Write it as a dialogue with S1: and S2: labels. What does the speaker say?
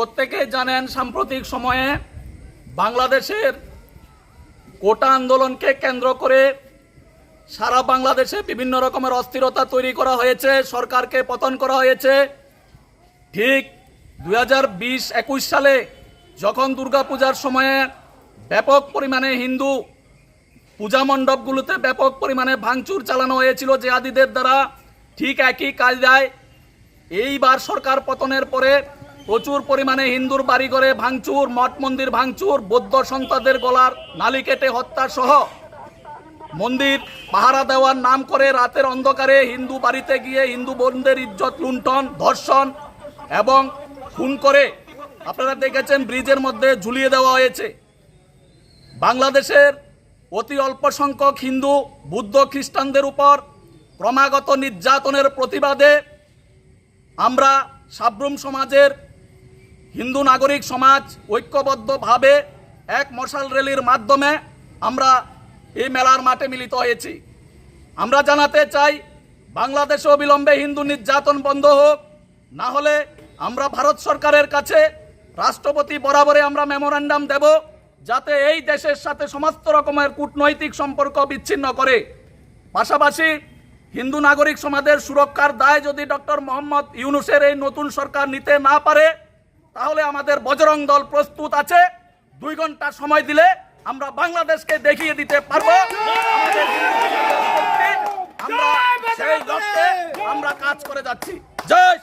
S1: প্রত্যেকেই জানেন সাম্প্রতিক সময়ে বাংলাদেশের কোটা আন্দোলনকে কেন্দ্র করে সারা বাংলাদেশে বিভিন্ন রকমের অস্থিরতা তৈরি করা হয়েছে, সরকারকে পতন করা হয়েছে। ঠিক দুই হাজার সালে যখন দুর্গাপূজার সময়ে ব্যাপক পরিমাণে হিন্দু পূজা মণ্ডপগুলোতে ব্যাপক পরিমাণে ভাঙচুর চালানো হয়েছিল জেহাদিদের দ্বারা, ঠিক একই কাজ কায়দায় এইবার সরকার পতনের পরে প্রচুর পরিমাণে হিন্দুর বাড়িঘরে ভাঙচুর, মঠ মন্দির ভাঙচুর, বৌদ্ধ সন্তানদের গলার নালি কেটে হত্যা সহ। মন্দির, পাহারা দেওয়ার নাম করে রাতের অন্ধকারে হিন্দু বাড়িতে গিয়ে হিন্দু বোনদের ইজ্জত লুণ্ঠন, ধর্ষণ এবং খুন করে। আপনারা দেখেছেন ব্রিজের মধ্যে ঝুলিয়ে দেওয়া হয়েছে। বাংলাদেশের অতি অল্প সংখ্যক হিন্দু, বুদ্ধ খ্রিস্টানদের উপর ক্রমাগত নির্যাতনের প্রতিবাদে আমরা সাব্রুম সমাজের হিন্দু নাগরিক সমাজ ঐক্যবদ্ধভাবে এক মশাল র্যালির মাধ্যমে আমরা এই মেলার মাঠে মিলিত হয়েছি। আমরা জানাতে চাই, বাংলাদেশে অবিলম্বে হিন্দু নির্যাতন বন্ধ হোক, না হলে আমরা ভারত সরকারের কাছে রাষ্ট্রপতি বরাবরে আমরা মেমোরান্ডাম দেব, যাতে এই দেশের সাথে সমস্ত রকমের কূটনৈতিক সম্পর্ক বিচ্ছিন্ন করে। পাশাপাশি হিন্দু নাগরিক সমাজের সুরক্ষার দায় যদি ডক্টর মোহাম্মদ ইউনুসের এই নতুন সরকার নিতে না পারে তাহলে আমাদের বজরং দল প্রস্তুত আছে। দুই ঘণ্টা সময় দিলে আমরা বাংলাদেশকে দেখিয়ে দিতে পারব। আমরা সেই লক্ষ্যে আমরা কাজ করে যাচ্ছি। জয়